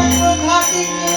সঙ্গ ঘাটিকে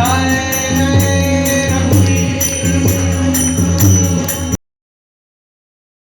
जाए